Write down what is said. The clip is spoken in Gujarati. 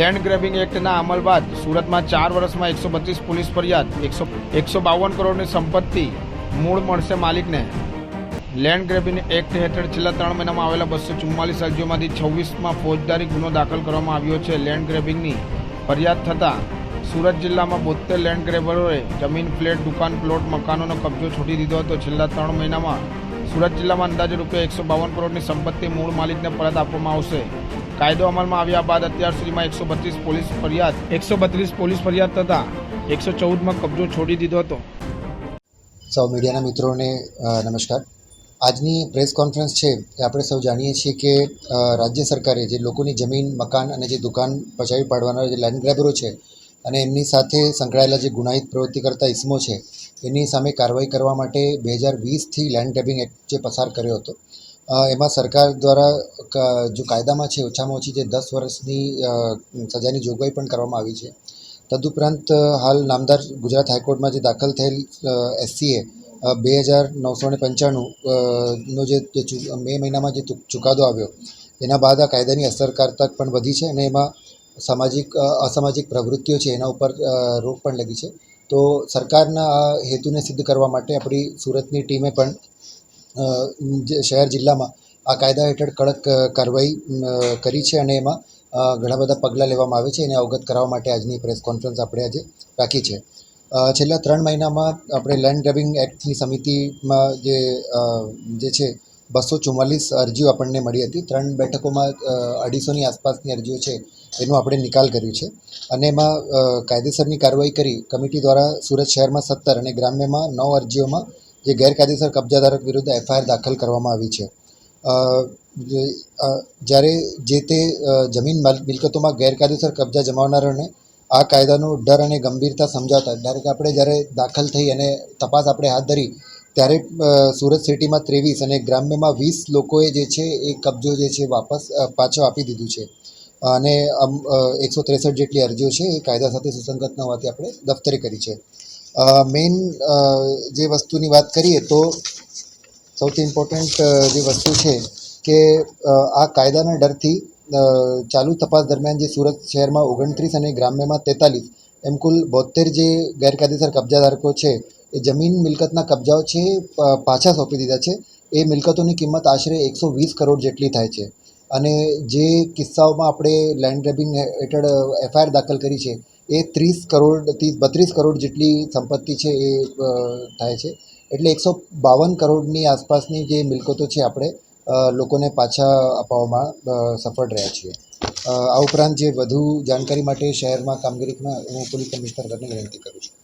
લેન્ડ ગ્રેબિંગ એક્ટના અમલ બાદ સુરતમાં ચાર વર્ષમાં એકસો બત્રીસ પોલીસ ફરિયાદ, એકસો એકસો બાવન કરોડની સંપત્તિ મૂળ મળશે માલિકને. લેન્ડ ગ્રેબિંગ એક્ટ હેઠળ છેલ્લા ત્રણ મહિનામાં આવેલા બસો ચુમ્માલીસ અરજીઓમાંથી છવ્વીસમાં ફોજદારી ગુનો દાખલ કરવામાં આવ્યો છે. લેન્ડ ગ્રેબિંગની ફરિયાદ થતાં સુરત જિલ્લામાં બોતેર લેન્ડ ગ્રેબરોએ જમીન, ફ્લેટ, દુકાન પ્લોટ મકાનોનો કબજો છોડી દીધો હતો. છેલ્લા ત્રણ મહિનામાં સુરત જિલ્લામાં અંદાજે રૂપિયા એકસો બાવન કરોડની સંપત્તિ મૂળ માલિકને પરત આપવામાં આવશે. કાયદો અમલમાં આવ્યા બાદ અત્યાર સુધીમાં એકસો બત્રીસ પોલીસ ફરિયાદ, એકસો બત્રીસ પોલીસ ફરિયાદ થતાં એકસો ચૌદમાં કબજો છોડી દીધો હતો. સૌ મીડિયાના મિત્રોને નમસ્કાર. આજની પ્રેસ કોન્ફરન્સ છે એ આપણે સૌ જાણીએ છીએ કે રાજ્ય સરકારે જે લોકોની જમીન, મકાન અને જે દુકાન પચાવી પાડવાના જે લેન્ડ ગ્રેબરો છે અને એમની સાથે સંકળાયેલા જે ગુનાહિત પ્રવૃત્તિ કરતા ઇસમો છે, એની સામે કાર્યવાહી કરવા માટે બે હજાર વીસથી લેન્ડ ટેબિંગ એક્ટ જે પસાર કર્યો હતો. એમાં સરકાર દ્વારા જો કાયદામાં છે, ઓછામાં ઓછી જે દસ વર્ષની સજાની જોગવાઈ પણ કરવામાં આવી છે. તદુપરાંત હાલ નામદાર ગુજરાત હાઈકોર્ટમાં જે દાખલ થયેલ એસસીએ બે હજાર નવસો ને પંચાણું નો જે મે મહિનામાં જે ચુકાદો આવ્યો, એના બાદ આ કાયદાની અસરકારતા પણ વધી છે અને એમાં સામાજિક અસામાજિક પ્રવૃત્તિઓ છે એના ઉપર રોક પણ લગી છે. તો સરકારના આ હેતુને સિદ્ધ કરવા માટે આપણી સુરતની ટીમે પણ શહેર જિલ્લામાં આ કાયદા હેઠળ કડક કાર્યવાહી કરી છે અને એમાં ઘણા બધા પગલાં લેવામાં આવે છે. એને અવગત કરાવવા માટે આજની પ્રેસ કોન્ફરન્સ આપણે આજે રાખી છે. છેલ્લા ત્રણ મહિનામાં આપણે લેન્ડ ગ્રેબિંગ એક્ટની સમિતિમાં જે જે છે, બસો ચુમ્માલીસ અરજીઓ આપણને મળી હતી. ત્રણ બેઠકોમાં અઢીસોની આસપાસની અરજીઓ છે. એનો આપણે નિકાલ કર્યું છે. અને એમાં કાયદેસરની કાર્યવાહી કરી કમિટી દ્વારા સુરત શહેરમાં સત્તર અને ગ્રામ્યમાં નવ અરજીઓમાં જે ગેરકાયદેસર કબજાધારક વિરુદ્ધ એફઆઈઆર દાખલ કરવામાં આવી છે. જ્યારે જે તે જમીન માલ- મિલકતોમાં ગેરકાયદેસર કબજા જમાવનારાને આ કાયદાનો ડર અને ગંભીરતા સમજાવતા ડાયરેક્ટ આપણે જ્યારે દાખલ થઈ અને તપાસ આપણે હાથ ધરી, ત્યારે સુરત સિટીમાં ત્રેવીસ અને ગ્રામ્યમાં વીસ લોકોએ જે છે એ કબજો જે છે વાપસ પાછો આપી દીધું છે. અને એકસો ત્રેસઠ જેટલી અરજીઓ છે, એ કાયદા સાથે સુસંગત ન હોવાથી આપણે દફતરે કરી છે. મેઇન જે વસ્તુની વાત કરીએ તો સૌથી ઇમ્પોર્ટન્ટ જે વસ્તુ છે કે આ કાયદાના ડરથી ચાલુ તપાસ દરમિયાન જે સુરત શહેરમાં ઓગણત્રીસ અને ગ્રામ્યમાં તેતાલીસ, એમ કુલ બોતેર જે ગેરકાયદેસર કબજાધારકો છે, એ જમીન મિલકતના કબજાઓ છે પાછા સોંપી દીધા છે. એ મિલકતોની કિંમત આશરે એકસો વીસ કરોડ જેટલી થાય છે. અને જે કિસ્સાઓમાં આપણે લેન્ડ ગ્રેબિંગ હેઠળ એફઆઈઆર દાખલ કરી છે, એ ત્રીસ કરોડ ત્રીસ બત્રીસ કરોડ જેટલી સંપત્તિ છે એ થાય છે. એટલે એકસો બાવન કરોડની આસપાસની જે મિલકતો છે આપણે લોકોને પાછા અપાવવામાં સફળ રહ્યા છીએ. આ ઉપરાંત જે વધુ જાણકારી માટે શહેરમાં કામગીરીમાં હું પોલીસ કમિશનરને વિનંતી કરું છું.